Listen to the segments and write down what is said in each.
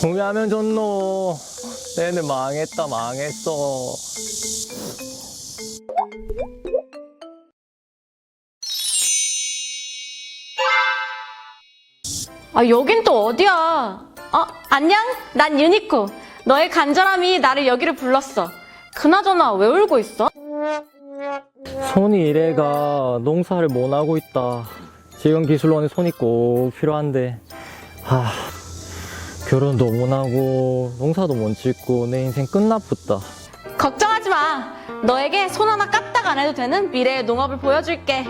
공유하면 좋노. 내는 망했다, 망했어. 아, 여긴 또 어디야? 어, 안녕? 난 유니코. 너의 간절함이 나를 여기를 불렀어. 그나저나 왜 울고 있어? 손이 이래가 농사를 못 하고 있다. 지금 기술로는 손이 꼭 필요한데. 하, 결혼도 못 하고, 농사도 못 짓고, 내 인생 끝나붙다. 걱정하지 마. 너에게 손 하나 까딱 안 해도 되는 미래의 농업을 보여줄게.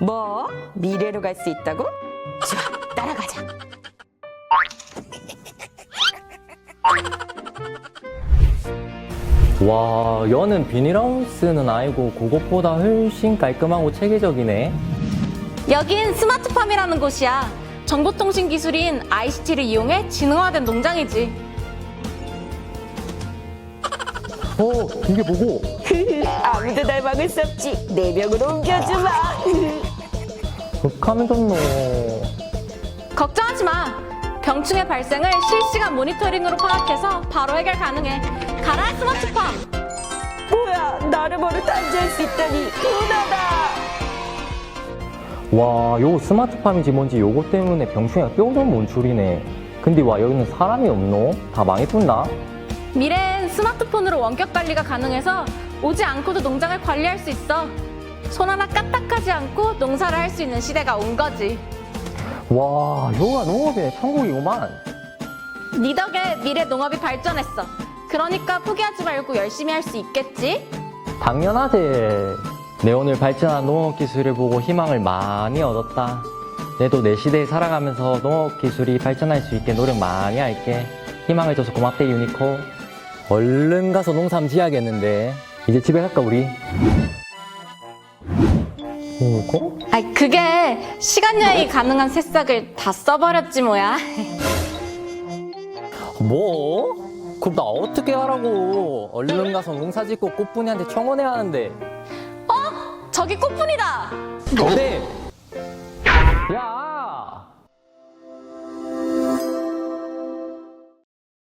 뭐? 미래로 갈 수 있다고? 좋아, 따라가자. 와, 여는 비닐하우스는 아니고, 그것보다 훨씬 깔끔하고 체계적이네. 여긴 스마트팜이라는 곳이야. 정보통신 기술인 ICT를 이용해 지능화된 농장이지. 어, 이게 뭐고? 아무도 날 막을 수 없지. 내 벽으로 옮겨주마. 극하면 좋노. 걱정하지 마. 병충해 발생을 실시간 모니터링으로 파악해서 바로 해결 가능해. 가라 스마트팜. 뭐야, 나를 버릇 앉을 수 있다니. 훈하다. 와, 요 스마트팜인지 뭔지 요거 때문에 병충해가 뼈좀 몬출이네. 근데 와, 여기는 사람이 없노? 다 망해뿐나? 미래엔 스마트폰으로 원격 관리가 가능해서 오지 않고도 농장을 관리할 수 있어. 손 하나 까딱하지 않고 농사를 할 수 있는 시대가 온 거지. 와, 요가 농업의 천국이구만. 네 덕에 미래 농업이 발전했어. 그러니까 포기하지 말고 열심히 할 수 있겠지? 당연하지. 내 오늘 발전한 농업 기술을 보고 희망을 많이 얻었다. 내도 내 시대에 살아가면서 농업 기술이 발전할 수 있게 노력 많이 할게. 희망을 줘서 고맙대, 유니코. 얼른 가서 농사 한번 지어야겠는데. 이제 집에 갈까, 우리? 유니코? 아, 그게 시간 여행이 가능한 새싹을 다 써버렸지 뭐야. 뭐? 그럼 나 어떻게 하라고? 얼른 가서 농사 짓고 꽃분이한테 청혼해야 하는데. 저기 꽃분이다. 어디? 야!